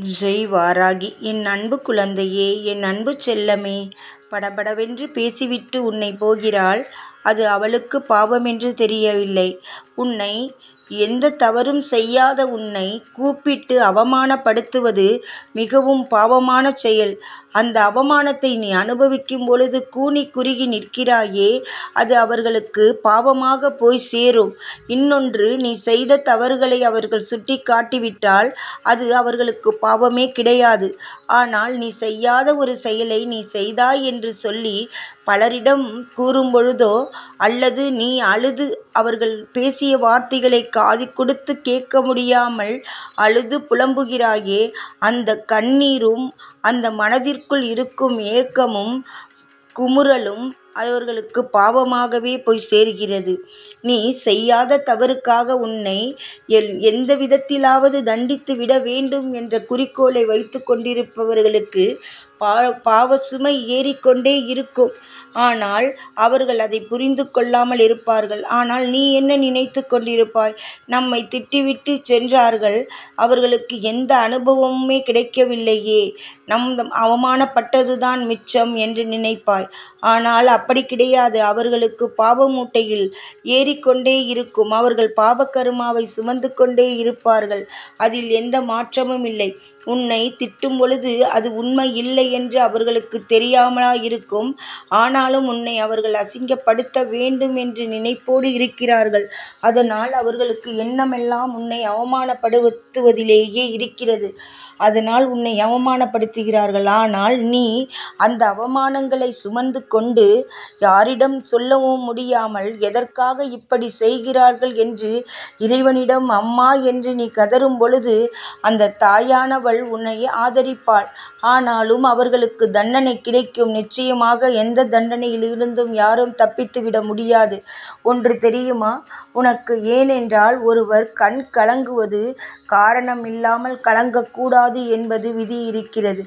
ஜெய் வாராகி என் அன்பு குழந்தையே என் அன்பு செல்லமே படபடவென்று பேசிவிட்டு உன்னை போகிறாள் அது அவளுக்கு பாவமென்று தெரியவில்லை உன்னை எந்த தவறும் செய்யாத உன்னை கூப்பிட்டு அவமானப்படுத்துவது மிகவும் பாவமான செயல். அந்த அவமானத்தை நீ அனுபவிக்கும் பொழுது கூனி குறுகி நிற்கிறாயே அது அவர்களுக்கு பாவமாக போய் சேரும். இன்னொன்று நீ செய்த தவறுகளை அவர்கள் சுட்டி காட்டிவிட்டால் அது அவர்களுக்கு பாவமே கிடையாது. ஆனால் நீ செய்யாத ஒரு செயலை நீ செய்தாய் என்று சொல்லி பலரிடம் கூறும்பொழுதோ அல்லது நீ அழுது அவர்கள் பேசிய வார்த்தைகளை காது கொடுத்து கேட்க முடியாமல் அழுது புலம்புகிறாயே அந்த கண்ணீரும் அந்த மனதிற்குள் இருக்கும் ஏக்கமும் குமுறலும் அவர்களுக்கு பாவமாகவே போய் சேர்கிறது. நீ செய்யாத தவறுக்காக உன்னை எந்த விதத்திலாவது தண்டித்து விட வேண்டும் என்ற குறிக்கோளை வைத்து கொண்டிருப்பவர்களுக்கு பாவ சுமை ஏறிக்கொண்டே இருக்கும். ஆனால் அவர்கள் அதை புரிந்து கொள்ளாமல் இருப்பார்கள். ஆனால் நீ என்ன நினைத்து கொண்டிருப்பாய்? நம்மை திட்டிவிட்டு சென்றார்கள். அவர்களுக்கு எந்த அனுபவமுமே கிடைக்கவில்லையே. நம் அவமானப்பட்டதுதான் மிச்சம் என்று நினைப்பாய். ஆனால் அப்படி கிடையாது. அவர்களுக்கு பாவ மூட்டையில் ஏறிக்கொண்டே இருக்கும். அவர்கள் பாவக்கருமாவை சுமந்து கொண்டே இருப்பார்கள். அதில் எந்த மாற்றமும் இல்லை. உன்னை திட்டும் பொழுது அது உண்மை இல்லை என்று அவர்களுக்கு தெரியாமலா இருக்கும். ஆனாலும் உன்னை அவர்கள் அசிங்கப்படுத்த வேண்டும் என்று நினைப்போடு இருக்கிறார்கள். அதனால் அவர்களுக்கு எண்ணமெல்லாம் உன்னை அவமானப்படுத்துவதிலேயே இருக்கிறது. அதனால் உன்னை அவமானப்படுத்தி அவமானப்படுத்துகிறார்கள். ஆனால் நீ அந்த அவமானங்களை சுமந்து கொண்டு யாரிடம் சொல்லவும் முடியாமல் எதற்காக இப்படி செய்கிறார்கள் என்று இறைவனிடம் அம்மா என்று நீ கதறும் பொழுது அந்த தாயானவள் உன்னை ஆதரிப்பாள். ஆனாலும் அவர்களுக்கு தண்டனை கிடைக்கும். நிச்சயமாக எந்த தண்டனையிலிருந்தும் யாரும் தப்பித்து விட முடியாது. ஒன்று தெரியுமா? உனக்கு ஏனென்றால் ஒருவர் கண் கலங்குவது காரணம் இல்லாமல் கலங்கக்கூடாது என்பது விதி இருக்கிறது.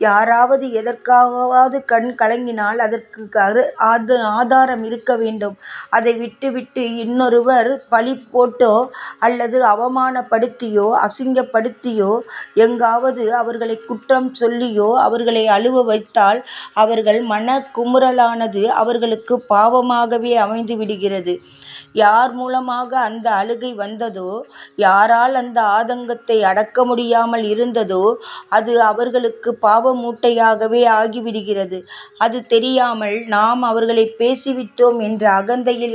யாராவது எதற்காகவாவது கண் கலங்கினால் அதற்கு ஆதாரம் இருக்க வேண்டும். அதை விட்டுவிட்டு இன்னொருவர் பழி போட்டோ அல்லது அவமானப்படுத்தியோ அசிங்கப்படுத்தியோ எங்காவது அவர்களை குற்றம் சொல்லியோ அவர்களை அழுவ வைத்தால் அவர்கள் மன குமுறலானது அவர்களுக்கு பாவமாகவே அமைந்து விடுகிறது. யார் மூலமாக அந்த அழுகை வந்ததோ யாரால் அந்த ஆதங்கத்தை அடக்க முடியாமல் இருந்ததோ அது அவர்களுக்கு பாவ மூட்டையாகவே ஆகிவிடுகிறது. அது தெரியாமல் நாம் அவர்களை பேசிவிட்டோம் என்ற அகந்தையில்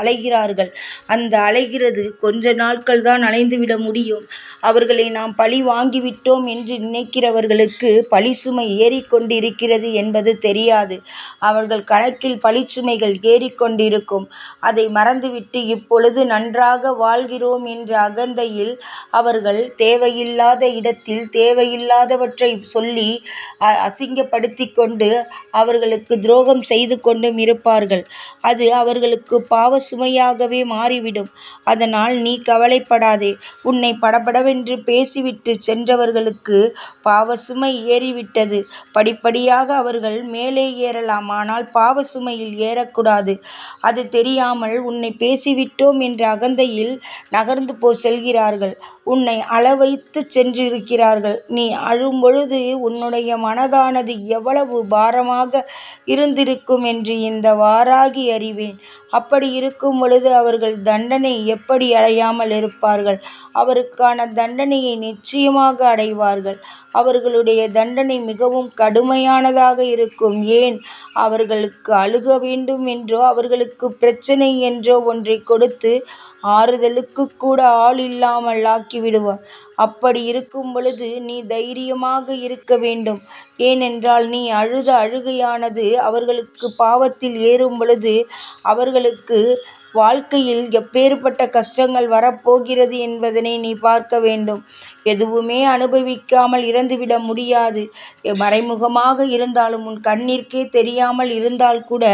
அலைகிறார்கள். அந்த அலைகிறது கொஞ்ச நாட்கள் தான் அலைந்துவிட முடியும். அவர்களை நாம் பழி வாங்கிவிட்டோம் என்று நினைக்கிறவர்களுக்கு பழிச்சுமை ஏறிக்கொண்டிருக்கிறது என்பது தெரியாது. அவர்கள் கணக்கில் பழிச்சுமைகள் ஏறிக்கொண்டிருக்கும். அதை மறந்துவிட்டு இப்பொழுது நன்றாக வாழ்கிறோம் என்ற அகந்தையில் அவர்கள் தேவையில்லாத இடத்தில் தேவையில்லாதவற்றை சொல்லி அசிங்கப்படுத்திக் கொண்டு அவர்களுக்கு துரோகம் செய்து கொண்டும் இருப்பார்கள். அது அவர்களுக்கு பாவ சுமையாகவே மாறிவிடும். அதனால் நீ கவலைப்படாதே. உன்னை படபடவென்று பேசிவிட்டு சென்றவர்களுக்கு பாவ சுமை ஏறிவிட்டது. படிப்படியாக அவர்கள் மேலே ஏறலாம். ஆனால் பாவ சுமையில் ஏறக்கூடாது. அது தெரியாமல் உன்னை பேசிவிட்டோம் என்ற அகந்தையில் நகர்ந்து போ செல்கிறார்கள். உன்னை அளவைத்துச் சென்றிருக்கிறார்கள். நீ அழும்பொழுது உன்னுடைய மனதானது எவ்வளவு பாரமாக இருந்திருக்கும் என்று இந்த வாராகி அறிவேன். அப்படி இருக்கும் பொழுது அவர்கள் தண்டனை எப்படி அடையாமல் இருப்பார்கள்? அவருக்கான தண்டனையை நிச்சயமாக அடைவார்கள். அவர்களுடைய தண்டனை மிகவும் கடுமையானதாக இருக்கும். ஏன்? அவர்களுக்கு அழுக வேண்டும் என்றோ அவர்களுக்கு பிரச்சனை என்றோ ஒன்றைக் கொடுத்து ஆறுதலுக்கு கூட ஆள் இல்லாமல் ஆக்கி விடுவார் அப்படி இருக்கும் பொழுது நீ தைரியமாக இருக்க வேண்டும். ஏனென்றால் நீ அழுத அழுகையானது அவர்களுக்கு பாவத்தில் ஏறும் பொழுது அவர்களுக்கு வாழ்க்கையில் எப்பேற்பட்ட கஷ்டங்கள் வரப்போகிறது என்பதனை நீ பார்க்க வேண்டும். எதுவுமே அனுபவிக்காமல் இறந்துவிட முடியாது. மறைமுகமாக இருந்தாலும் உன் கண்ணிற்கே தெரியாமல் இருந்தால் கூட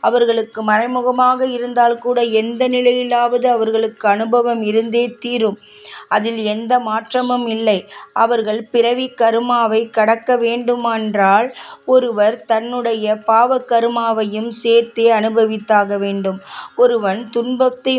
அவர்களுக்கு மறைமுகமாக இருந்தால் கூட எந்த நிலையிலாவது அவர்களுக்கு அனுபவம் இருந்தே தீரும். அதில் எந்த மாற்றமும் இல்லை. அவர்கள் பிறவி கருமாவை கடக்க வேண்டுமென்றால் ஒருவர் தன்னுடைய பாவ கருமாவையும் சேர்த்தே அனுபவித்தாக வேண்டும். ஒருவன் துன்பத்தை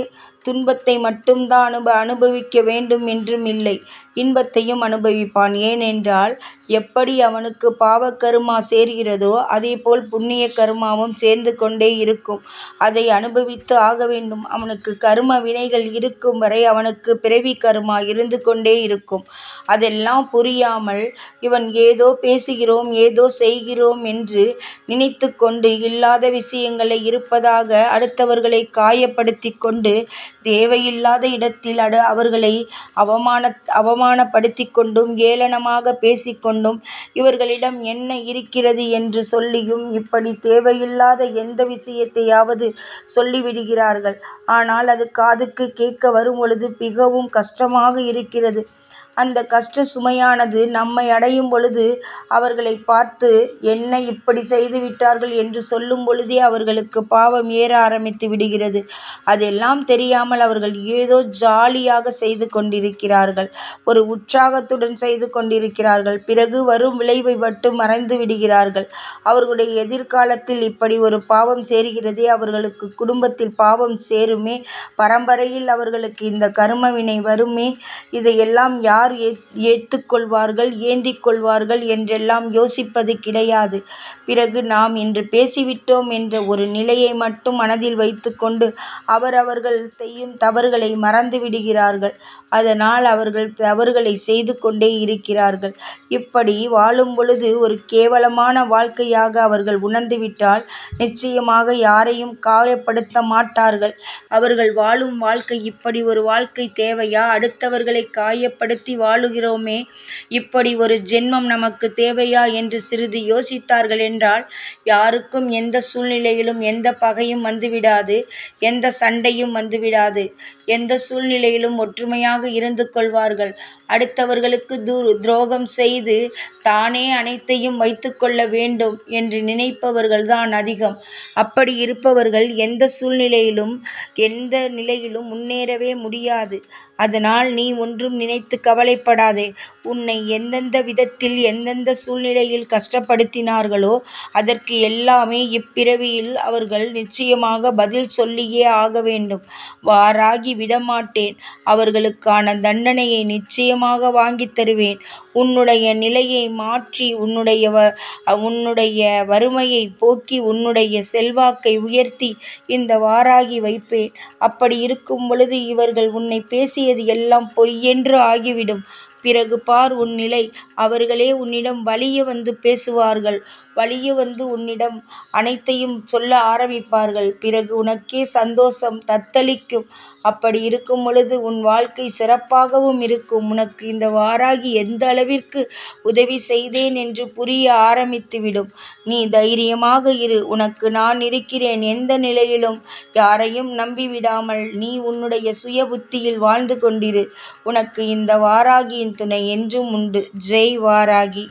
துன்பத்தை மட்டும்தான் அனுப அனுபவிக்க வேண்டும் என்றும் இல்லை. இன்பத்தையும் அனுபவிப்பான். ஏனென்றால் எப்படி அவனுக்கு பாவ கருமா சேர்கிறதோ அதேபோல் புண்ணிய கருமாவும் சேர்ந்து கொண்டே இருக்கும். அதை அனுபவித்து ஆக வேண்டும். அவனுக்கு கரும வினைகள் இருக்கும் வரை அவனுக்கு பிறவி கருமா இருந்து கொண்டே இருக்கும். அதெல்லாம் புரியாமல் இவன் ஏதோ பேசுகிறோம் ஏதோ செய்கிறோம் என்று நினைத்து கொண்டு இல்லாத விஷயங்களை இருப்பதாக அடுத்தவர்களை காயப்படுத்தி கொண்டு தேவையில்லாத இடத்தில் அடு அவர்களை அவமான அவமானப்படுத்தி கொண்டும் ஏளனமாக பேசிக்கொண்டும் இவர்களிடம் என்ன இருக்கிறது என்று சொல்லியும் இப்படி தேவையில்லாத எந்த விஷயத்தையாவது சொல்லிவிடுகிறார்கள். ஆனால் அது காதுக்கு கேட்க வரும் பொழுது மிகவும் கஷ்டமாக இருக்கிறது. அந்த கஷ்ட சுமையானது நம்மை அடையும் பொழுது அவர்களை பார்த்து என்ன இப்படி செய்து விட்டார்கள்? என்று சொல்லும் பொழுதே அவர்களுக்கு பாவம் ஏற ஆரம்பித்து விடுகிறது. அதெல்லாம் தெரியாமல் அவர்கள் ஏதோ ஜாலியாக செய்து கொண்டிருக்கிறார்கள். ஒரு உற்சாகத்துடன் செய்து கொண்டிருக்கிறார்கள். பிறகு வரும் விளைவை மட்டும் மறைந்து விடுகிறார்கள். அவர்களுடைய எதிர்காலத்தில் இப்படி ஒரு பாவம் சேர்கிறதே அவர்களுக்கு குடும்பத்தில் பாவம் சேருமே பரம்பரையில் அவர்களுக்கு இந்த கருமவினை வருமே இதையெல்லாம் யார் ஏற்றுக்கொள்வார்கள் ஏந்திக் கொள்வார்கள் என்றெல்லாம் யோசிப்பது கிடையாது. பிறகு நாம் இன்று பேசிவிட்டோம் என்ற ஒரு நிலையை மட்டும் மனதில் வைத்துக்கொண்டு அவரவர்கள் செய்யும் தவறுகளை மறந்து விடுகிறார்கள். அதனால் அவர்கள் தவறுகளை செய்து கொண்டே இருக்கிறார்கள். இப்படி வாழும் பொழுது ஒரு கேவலமான வாழ்க்கையாக அவர்கள் உணர்ந்துவிட்டால் நிச்சயமாக யாரையும் காயப்படுத்த மாட்டார்கள். அவர்கள் வாழும் வாழ்க்கை இப்படி ஒரு வாழ்க்கை தேவையா? அடுத்தவர்களை காயப்படுத்தி வாழுகிறோமே. இப்படி ஒரு ஜென்மம் நமக்கு தேவையா என்று சிறிது யோசித்தார்கள் என்றால் யாருக்கும் எந்த சூழ்நிலையிலும் எந்த பகையும் வந்துவிடாது எந்த சண்டையும் வந்துவிடாது. எந்த சூழ்நிலையிலும் ஒற்றுமையாக இருந்து கொள்வார்கள். அடுத்தவர்களுக்கு து துரோகம் செய்து தானே அனைத்தையும் வைத்துக்கொள்ள வேண்டும் என்று நினைப்பவர்கள் தான் அதிகம். அப்படி இருப்பவர்கள் எந்த சூழ்நிலையிலும் எந்த நிலையிலும் முன்னேறவே முடியாது. அதனால் நீ ஒன்றும் நினைத்து கவலைப்படாதே. உன்னை எந்தெந்த விதத்தில் எந்தெந்த சூழ்நிலையில் கஷ்டப்படுத்தினார்களோ அதற்கு எல்லாமே இப்பிறவியில் அவர்கள் நிச்சயமாக பதில் சொல்லியே ஆக வேண்டும். வாராகி விடமாட்டேன். அவர்களுக்கான தண்டனையை நிச்சயம் நிச்சயமாக வாங்கி தருவேன். உன்னுடைய நிலையை மாற்றி உன்னுடைய வ உன்னுடைய வறுமையை போக்கி உன்னுடைய செல்வாக்கை உயர்த்தி இந்த வாராகி வைப்பேன். அப்படி இருக்கும் பொழுது இவர்கள் உன்னை பேசியது எல்லாம் பொய்யென்று ஆகிவிடும். பிறகு பார் உன் நிலை. அவர்களே உன்னிடம் வலிய வந்து பேசுவார்கள். வலிய வந்து உன்னிடம் அனைத்தையும் சொல்ல ஆரம்பிப்பார்கள். பிறகு உனக்கே சந்தோஷம் தத்தளிக்கும். அப்படி இருக்கும் பொழுது உன் வாழ்க்கை சிறப்பாகவும் இருக்கும். உனக்கு இந்த வாராகி எந்த அளவிற்கு உதவி செய்தேன் என்று புரிய ஆரம்பித்துவிடும். நீ தைரியமாக இரு. உனக்கு நான் இருக்கிறேன். எந்த நிலையிலும் யாரையும் நம்பிவிடாமல் நீ உன்னுடைய சுய புத்தியில் வாழ்ந்து கொண்டிரு. உனக்கு இந்த வாராகியின் துணை என்றும் உண்டு. ஜெய் வாராகி.